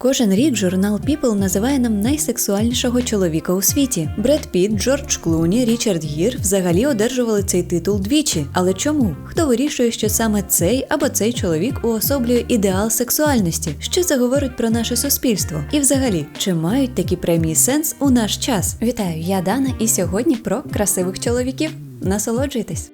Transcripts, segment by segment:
Кожен рік журнал People називає нам найсексуальнішого чоловіка у світі. Бред Піт, Джордж Клуні, Річард Гір взагалі одержували цей титул двічі. Але чому? Хто вирішує, що саме цей або цей чоловік уособлює ідеал сексуальності? Що це говорить про наше суспільство? І взагалі, чи мають такі премії сенс у наш час? Вітаю, я Дана, і сьогодні про красивих чоловіків. Насолоджуйтесь!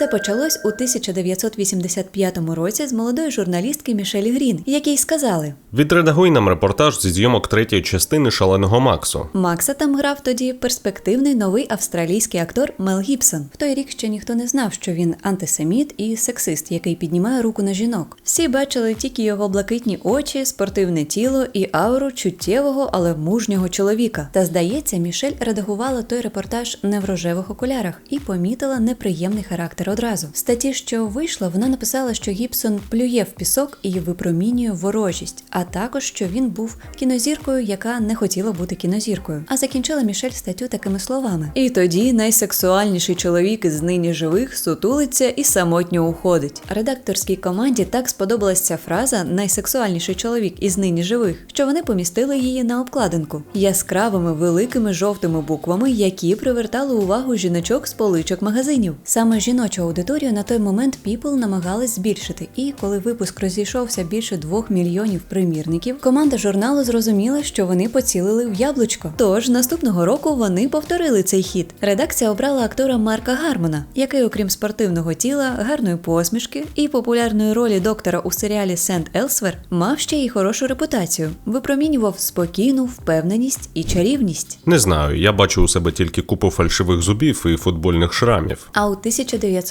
Все почалось у 1985 році з молодої журналістки Мішель Грін, якій сказали: Відредагуй нам репортаж зі зйомок третьої частини шаленого Максу. Макса там грав тоді перспективний новий австралійський актор Мел Гібсон. В той рік ще ніхто не знав, що він антисеміт і сексист, який піднімає руку на жінок. Всі бачили тільки його блакитні очі, спортивне тіло і ауру чуттєвого, але мужнього чоловіка. Та здається, Мішель редагувала той репортаж не в рожевих окулярах і помітила неприємний характер одразу. В статті, що вийшла, вона написала, що Гібсон плює в пісок і випромінює ворожість, а також що він був кінозіркою, яка не хотіла бути кінозіркою. А закінчила Мішель статтю такими словами: І тоді найсексуальніший чоловік із нині живих сутулиться і самотньо уходить. Редакторській команді так сподобалась ця фраза найсексуальніший чоловік із нині живих, що вони помістили її на обкладинку яскравими великими жовтими буквами, які привертали увагу жіночок з поличок магазинів. Саме жіночу аудиторію на той момент People намагались збільшити. І коли випуск розійшовся більше двох мільйонів примірників, команда журналу зрозуміла, що вони поцілили в яблучко. Тож наступного року вони повторили цей хід. Редакція обрала актора Марка Гармона, який, окрім спортивного тіла, гарної посмішки і популярної ролі доктора у серіалі Сент Елсвер, мав ще й хорошу репутацію. Випромінював спокійну впевненість і чарівність. Не знаю, я бачу у себе тільки купу фальшивих зубів і футбольних шрамів. А у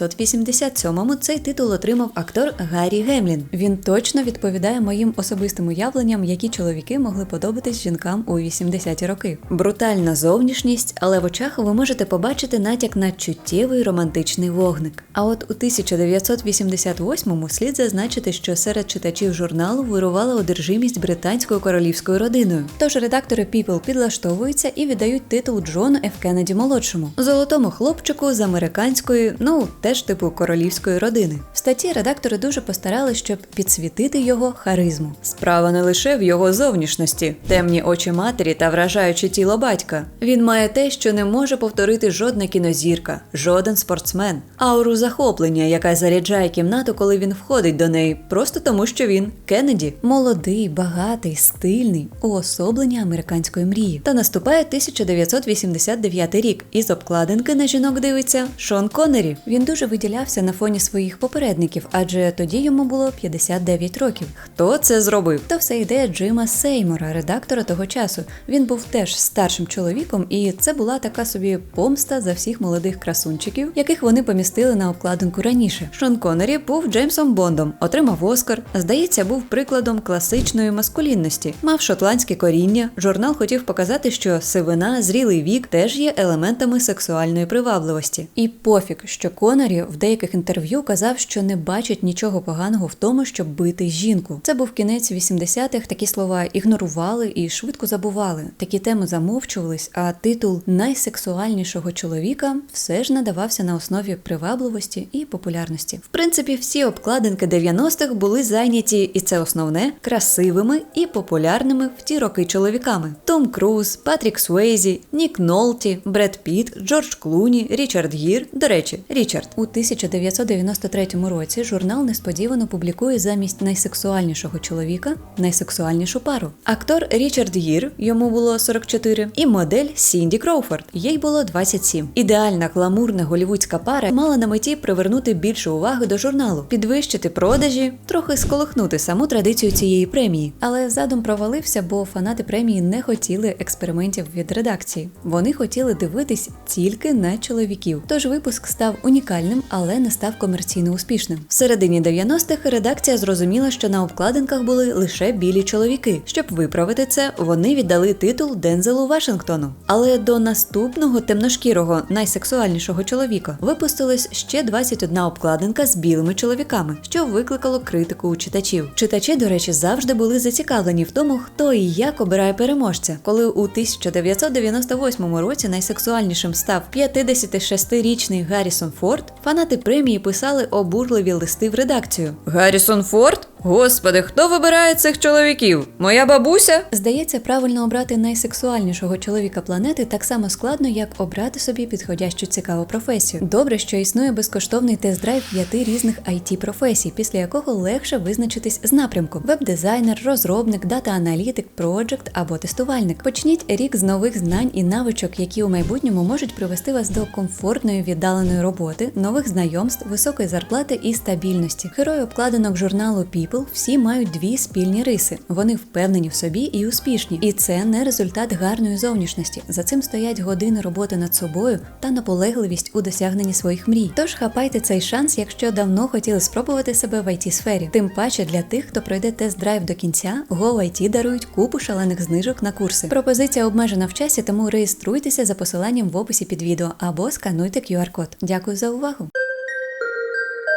1987-му цей титул отримав актор Гаррі Гемлін. Він точно відповідає моїм особистим уявленням, які чоловіки могли подобатись жінкам у 80-ті роки. Брутальна зовнішність, але в очах ви можете побачити натяк на чуттєвий романтичний вогник. А от у 1988-му слід зазначити, що серед читачів журналу вирувала одержимість британською королівською родиною. Тож редактори People підлаштовуються і віддають титул Джону Ф. Кеннеді молодшому, золотому хлопчику з американської, ну теж типу королівської родини. В статті редактори дуже постарались, щоб підсвітити його харизму. Справа не лише в його зовнішності, темні очі матері та вражаюче тіло батька. Він має те, що не може повторити жодна кінозірка, жоден спортсмен, ауру захоплення, яка заряджає кімнату, коли він входить до неї, просто тому, що він Кеннеді, молодий, багатий, стильний, уособлення американської мрії. Та наступає 1989 рік, і з обкладинки на жінок дивиться Шон Коннері. Він дуже виділявся на фоні своїх попередників, адже тоді йому було 59 років. Хто це зробив? То все ідея Джима Сеймора, редактора того часу. Він був теж старшим чоловіком, і це була така собі помста за всіх молодих красунчиків, яких вони помістили на обкладинку раніше. Шон Коннері був Джеймсом Бондом, отримав Оскар. Здається, був прикладом класичної маскулінності, мав шотландське коріння. Журнал хотів показати, що сивина, зрілий вік теж є елементами сексуальної привабливості. І пофіг, що Коннері в деяких інтерв'ю казав, що не бачить нічого поганого в тому, щоб бити жінку. Це був кінець 80-х, Такі слова ігнорували і швидко забували. Такі теми замовчувались, а титул найсексуальнішого чоловіка все ж надавався на основі привабливості і популярності. В принципі, всі обкладинки 90-х були зайняті, і це основне красивими і популярними в ті роки чоловіками: Том Круз, Патрік Суейзі, Нік Нолті, Бред Піт, Джордж Клуні, Річард Гір. До речі, Річард у 1993 році журнал несподівано публікує замість найсексуальнішого чоловіка найсексуальнішу пару. Актор Річард Гір, йому було 44, і модель Сінді Кроуфорд, їй було 27. Ідеальна гламурна голівудська пара мала на меті привернути більше уваги до журналу, підвищити продажі, трохи сколихнути саму традицію цієї премії. Але задум провалився, бо фанати премії не хотіли експериментів від редакції. Вони хотіли дивитись тільки на чоловіків. Тож випуск став унікальним, але не став комерційно успішним. В середині 90-х редакція зрозуміла, що на обкладинках були лише білі чоловіки. Щоб виправити це, вони віддали титул Дензелу Вашингтону. Але до наступного темношкірого найсексуальнішого чоловіка випустилось ще 21 обкладинка з білими чоловіками, що викликало критику у читачів. Читачі, до речі, завжди були зацікавлені в тому, хто і як обирає переможця. Коли у 1998 році найсексуальнішим став 56-річний Гаррісон Форд, фанати премії писали обурливі листи в редакцію. Гаррісон Форд? Господи, хто вибирає цих чоловіків? Моя бабуся? Здається, правильно обрати найсексуальнішого чоловіка планети так само складно, як обрати собі підходящу цікаву професію. Добре, що існує безкоштовний тест-драйв п'яти різних it професій, після якого легше визначитись з напрямком: веб-дизайнер, розробник, дата-аналітик, проджект або тестувальник. Почніть рік з нових знань і навичок, які у майбутньому можуть привести вас до комфортної віддаленої роботи, нових знайомств, високої зарплати і стабільності. Герої обкладинок журналу People всі мають дві спільні риси. Вони впевнені в собі і успішні. І це не результат гарної зовнішності. За цим стоять години роботи над собою та наполегливість у досягненні своїх мрій. Тож хапайте цей шанс, якщо давно хотіли спробувати себе в it сфері. Тим паче для тих, хто пройде тест-драйв до кінця, GoIT дарують купу шалених знижок на курси. Пропозиція обмежена в часі, тому реєструйтеся за посиланням в описі під відео або скануйте QR-код. Дякую за увагу.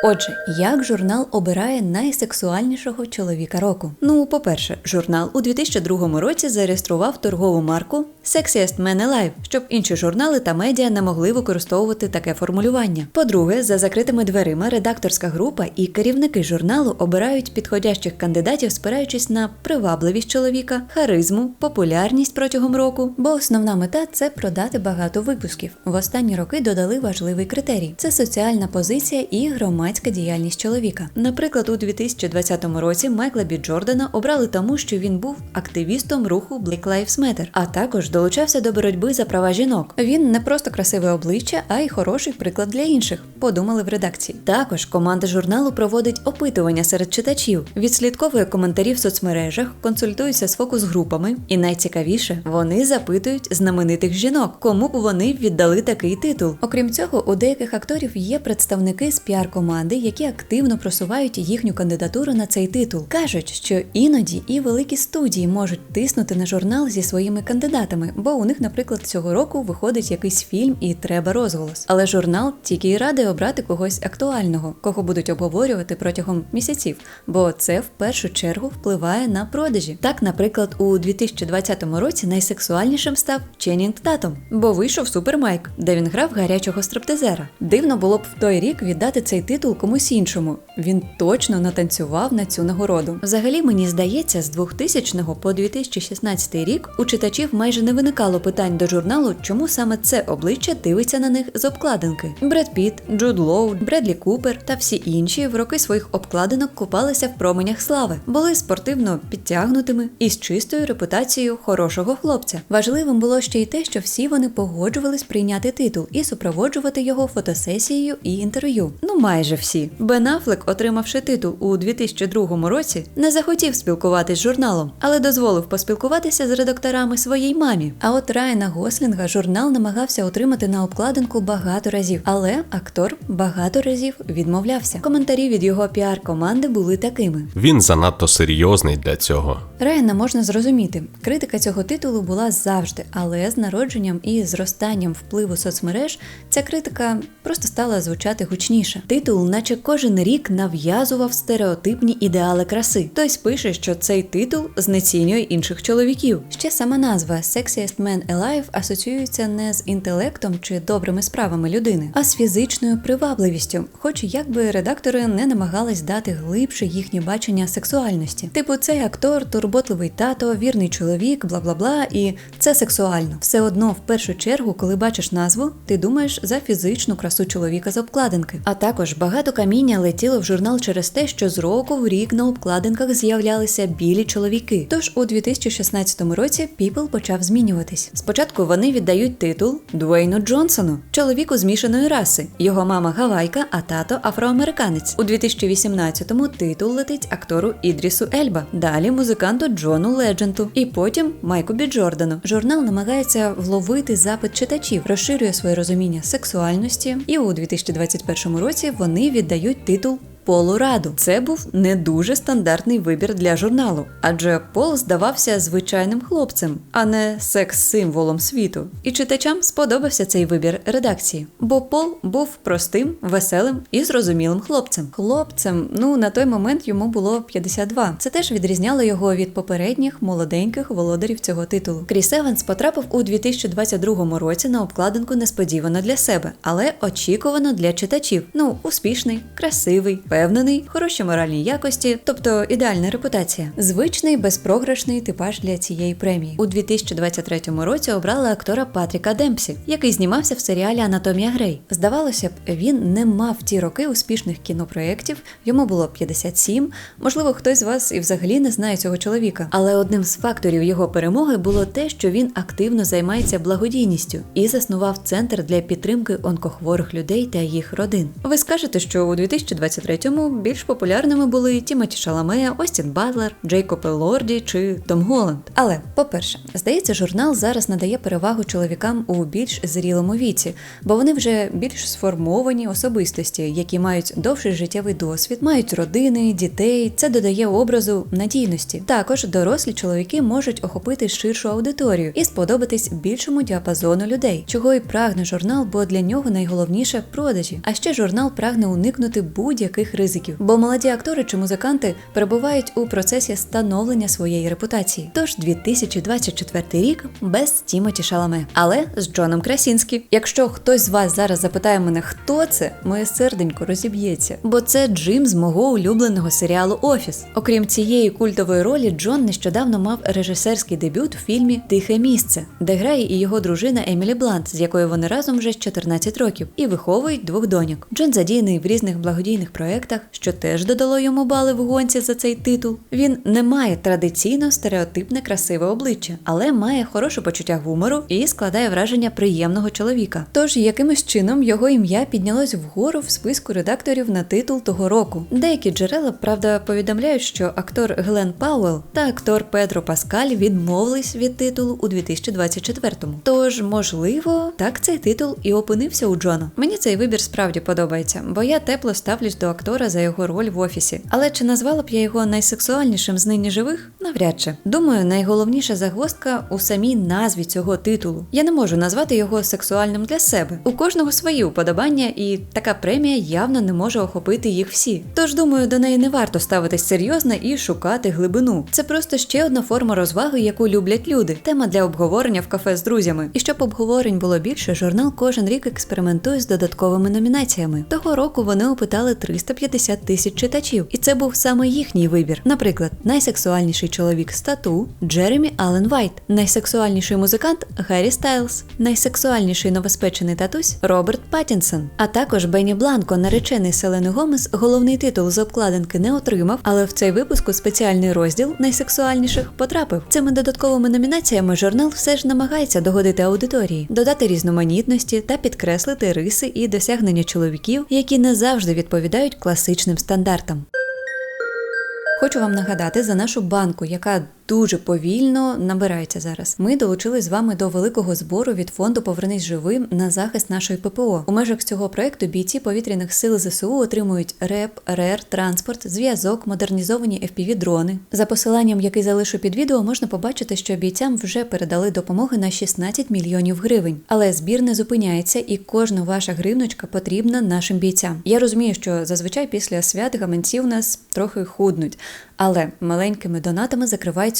Отже, як журнал обирає найсексуальнішого чоловіка року? Ну, по-перше, журнал у 2002 році зареєстрував торгову марку Sexiest Man Alive, щоб інші журнали та медіа не могли використовувати таке формулювання. По-друге, за закритими дверима редакторська група і керівники журналу обирають підходящих кандидатів, спираючись на привабливість чоловіка, харизму, популярність протягом року. Бо основна мета це продати багато випусків. В останні роки додали важливий критерій: це соціальна позиція і громадська діяльність чоловіка. Наприклад, у 2020 році Майкла Бі Джордана обрали тому, що він був активістом руху Black Lives Matter, а також долучався до боротьби за права жінок. Він не просто красиве обличчя, а й хороший приклад для інших. Подумали в редакції. Також команда журналу проводить опитування серед читачів, відслідковує коментарі в соцмережах, консультується з фокус-групами, і найцікавіше, вони запитують знаменитих жінок, кому б вони віддали такий титул. Окрім цього, у деяких акторів є представники з піар-команди, які активно просувають їхню кандидатуру на цей титул. кажуть, що іноді і великі студії можуть тиснути на журнал зі своїми кандидатами, бо у них, наприклад, цього року виходить якийсь фільм і треба розголос. Але журнал тільки й радий обрати когось актуального, кого будуть обговорювати протягом місяців, бо це в першу чергу впливає на продажі. Так, наприклад, у 2020 році найсексуальнішим став Ченнінг Татом, бо вийшов Супермайк, де він грав гарячого стриптизера. Дивно було б в той рік віддати цей титул комусь іншому. Він точно натанцював на цю нагороду. Взагалі, мені здається, з 2000 по 2016 рік у читачів майже не виникало питань до журналу, чому саме це обличчя дивиться на них з обкладинки. Бред Піт, Джуд Лоу, Бредлі Купер та всі інші в роки своїх обкладинок купалися в променях слави, були спортивно підтягнутими і з чистою репутацією хорошого хлопця. Важливим було ще й те, що всі вони погоджувались прийняти титул і супроводжувати його фотосесією і інтерв'ю. Ну майже всі. Бен Аффлек, отримавши титул у 2002 році, не захотів спілкуватись з журналом, але дозволив поспілкуватися з редакторами своїй мамі. А от Райана Гослінга журнал намагався отримати на обкладинку багато разів, але актор багато разів відмовлявся. Коментарі від його піар-команди були такими: Він занадто серйозний для цього. Райана можна зрозуміти. Критика цього титулу була завжди, але з народженням і зростанням впливу соцмереж ця критика просто стала звучати гучніше. Титул, наче кожен рік, нав'язував стереотипні ідеали краси. Хтось пише, що цей титул знецінює інших чоловіків. Ще сама назва Sexiest Man Alive асоціюється не з інтелектом чи добрими справами людини, а з фізичною привабливістю, хоч якби редактори не намагались дати глибше їхнє бачення сексуальності. Типу, цей актор, турботливий тато, вірний чоловік, бла бла бла, і це сексуально. Все одно, в першу чергу, коли бачиш назву, ти думаєш за фізичну красу чоловіка з обкладинки. А також багато каміння летіло в журнал через те, що з року в рік на обкладинках з'являлися білі чоловіки. Тож у 2016 році People почав змінюватись. Спочатку вони віддають титул Дуейну Джонсону, чоловіку змішаної раси. Його мама гавайка, а тато афроамериканець. У 2018-му титул летить актору Ідрісу Ельба, далі музиканту Джону Ледженту, і потім Майку Бі Джордану. Журнал намагається вловити запит читачів, розширює своє розуміння сексуальності, і у 2021 році вони віддають титул. Полу Раду це був не дуже стандартний вибір для журналу, адже Пол здавався звичайним хлопцем, а не секс-символом світу. І читачам сподобався цей вибір редакції, бо Пол був простим, веселим і зрозумілим хлопцем. Хлопцем, ну на той момент йому було 52. Це теж відрізняло його від попередніх молоденьких володарів цього титулу. Кріс Еванс потрапив у 2022 році на обкладинку несподівано для себе, але очікувано для читачів. Ну, успішний, красивий, впевнений, хороші моральні якості, тобто ідеальна репутація. Звичний безпрограшний типаж для цієї премії. У 2023 році обрали актора Патріка Демпсі, який знімався в серіалі Анатомія Грей. Здавалося б, він не мав ті роки успішних кінопроєктів, йому було 57. Можливо, хтось з вас і взагалі не знає цього чоловіка. Але одним з факторів його перемоги було те, що він активно займається благодійністю і заснував центр для підтримки онкохворих людей та їх родин. Ви скажете, що у 2023-му більш популярними були Тімоті Шаламе, Остін Батлер, Джейкоб Лорді чи Том Голланд. Але, по-перше, здається, журнал зараз надає перевагу чоловікам у більш зрілому віці, бо вони вже більш сформовані особистості, які мають довший життєвий досвід, мають родини, дітей. Це додає образу надійності. Також дорослі чоловіки можуть охопити ширшу аудиторію і сподобатись більшому діапазону людей, чого і прагне журнал, бо для нього найголовніше продажі. А ще журнал прагне уникнути будь-яких ризиків, бо молоді актори чи музиканти перебувають у процесі становлення своєї репутації. Тож 2024 рік без Тімоті Шаламе, але з Джоном Красінські. Якщо хтось з вас зараз запитає мене, хто це, моє серденько розіб'ється, бо це Джим з мого улюбленого серіалу Офіс. Окрім цієї культової ролі, Джон нещодавно мав режисерський дебют у фільмі Тихе місце, де грає і його дружина Емілі Блант, з якою вони разом вже 14 років, і виховують двох доньок. Джон задіяний в різних благодійних проєктах, що теж додало йому бали в гонці за цей титул. Він не має традиційно стереотипне красиве обличчя, але має хороше почуття гумору і складає враження приємного чоловіка. Тож якимось чином його ім'я піднялось вгору в списку редакторів на титул того року. Деякі джерела, правда, повідомляють, що актор Глен Пауел та актор Педро Паскаль відмовились від титулу у 2024-му. Тож, можливо, так цей титул і опинився у Джона. Мені цей вибір справді подобається, бо я тепло ставлюсь до актора за його роль в офісі. Але чи назвала б я його найсексуальнішим з нині живих? Навряд чи. Думаю, найголовніша загвоздка у самій назві цього титулу. Я не можу назвати його сексуальним для себе. У кожного свої уподобання, і така премія явно не може охопити їх всі. Тож думаю, до неї не варто ставитись серйозно і шукати глибину. Це просто ще одна форма розваги, яку люблять люди. Тема для обговорення в кафе з друзями. І щоб обговорень було більше, журнал кожен рік експериментує з додатковими номінаціями. Того року вони опитали 350 тисяч читачів, і це був саме їхній вибір. Наприклад, найсексуальніший чоловік з тату Джеремі Аллен Вайт, найсексуальніший музикант Гаррі Стайлз, найсексуальніший новоспечений татусь Роберт Паттінсон. А також Бенні Бланко, наречений Селени Гомес, головний титул з обкладинки не отримав, але в цей випуск у спеціальний розділ найсексуальніших потрапив. Цими додатковими номінаціями журнал все ж намагається догодити аудиторії, додати різноманітності та підкреслити риси і досягнення чоловіків, які не завжди відповідають класичним стандартам. Хочу вам нагадати за нашу банку, яка дуже повільно набирається зараз. Ми долучились з вами до великого збору від фонду Повернись живим на захист нашої ППО. У межах цього проекту бійці повітряних сил ЗСУ отримують РЕП, РЕР, транспорт, зв'язок, модернізовані fpv дрони. За посиланням, який залишу під відео, можна побачити, що бійцям вже передали допомоги на 16 мільйонів гривень. Але збір не зупиняється, і кожна ваша гривночка потрібна нашим бійцям. Я розумію, що зазвичай після свят гаманці у нас трохи худнуть. Але маленькими донатами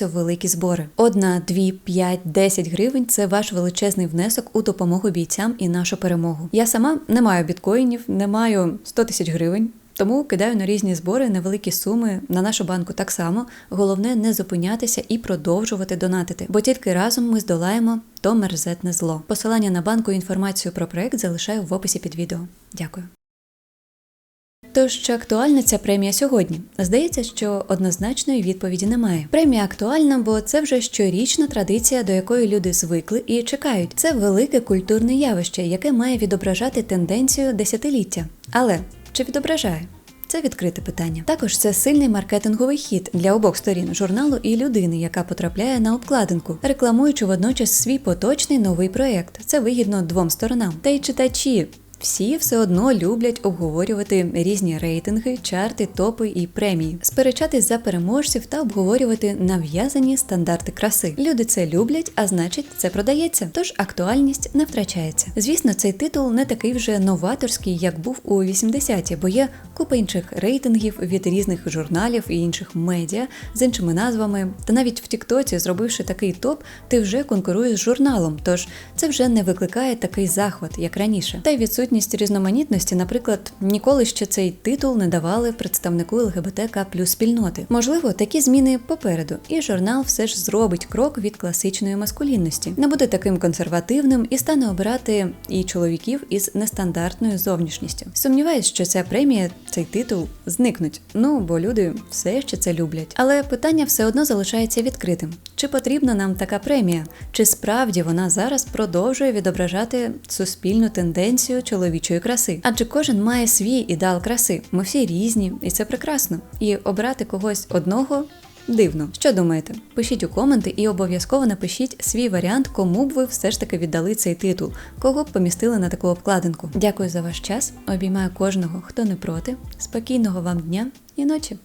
закриваються великі збори. Одна, дві, п'ять, десять гривень це ваш величезний внесок у допомогу бійцям і нашу перемогу. Я сама не маю біткоїнів, не маю 100 тисяч гривень. Тому кидаю на різні збори невеликі суми на нашу банку так само. Головне не зупинятися і продовжувати донатити, бо тільки разом ми здолаємо то мерзетне зло. Посилання на банку і інформацію про проект залишаю в описі під відео. Дякую. Тож чи актуальна ця премія сьогодні? Здається, що однозначної відповіді немає. Премія актуальна, бо це вже щорічна традиція, до якої люди звикли і чекають. Це велике культурне явище, яке має відображати тенденцію десятиліття. Але чи відображає? Це відкрите питання. Також це сильний маркетинговий хід для обох сторін журналу і людини, яка потрапляє на обкладинку, рекламуючи водночас свій поточний новий проєкт. Це вигідно двом сторонам. Та й читачі всі все одно люблять обговорювати різні рейтинги, чарти, топи і премії, сперечатись за переможців та обговорювати нав'язані стандарти краси. Люди це люблять, а значить, це продається. Тож актуальність не втрачається. Звісно, цей титул не такий вже новаторський, як був у 80-ті, бо є купа інших рейтингів від різних журналів і інших медіа з іншими назвами. Та навіть в Тіктоці, зробивши такий топ, ти вже конкуруєш з журналом. Тож це вже не викликає такий захват, як раніше. Та й відсутність відсутність різноманітності, наприклад, ніколи ще цей титул не давали представнику ЛГБТК плюс спільноти. Можливо, такі зміни попереду, і журнал все ж зробить крок від класичної маскулінності, не буде таким консервативним і стане обирати і чоловіків із нестандартною зовнішністю. Сумніваюсь, що ця премія, цей титул зникнуть. Ну бо люди все ще це люблять. Але питання все одно залишається відкритим: чи потрібна нам така премія? Чи справді вона зараз продовжує відображати суспільну тенденцію чоловічої краси? Адже кожен має свій ідеал краси. Ми всі різні, і це прекрасно. І обрати когось одного. Дивно, що думаєте? Пишіть у коменти і обов'язково напишіть свій варіант, кому б ви все ж таки віддали цей титул, кого б помістили на таку обкладинку. Дякую за ваш час. Обіймаю кожного, хто не проти. Спокійного вам дня і ночі.